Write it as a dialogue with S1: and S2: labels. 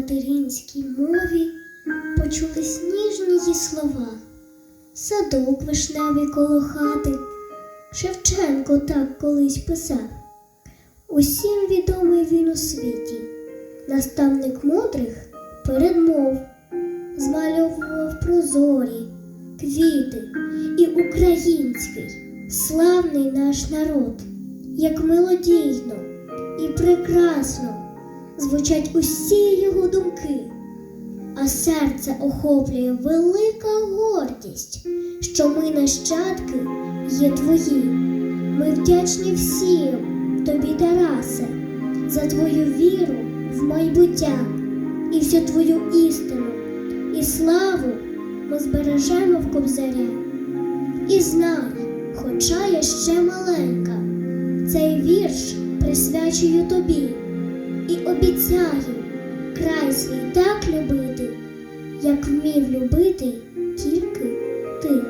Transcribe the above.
S1: материнській мові почулись ніжні її слова, садок вишневий коло хати. Шевченко так колись писав. Усім відомий він у світі, наставник мудрих передмов, змальовував прозорі квіти і український, славний наш народ, як мелодійно і прекрасно звучать усі його думки, а серце охоплює велика гордість, що ми нащадки є твої. Ми вдячні всім тобі, Тарасе, за твою віру в майбуття і всю твою істину і славу ми збережемо в кобзаря. І знай, хоча я ще маленька, цей вірш присвячую тобі обіцяю край свій так любити, як вмів любити тільки ти.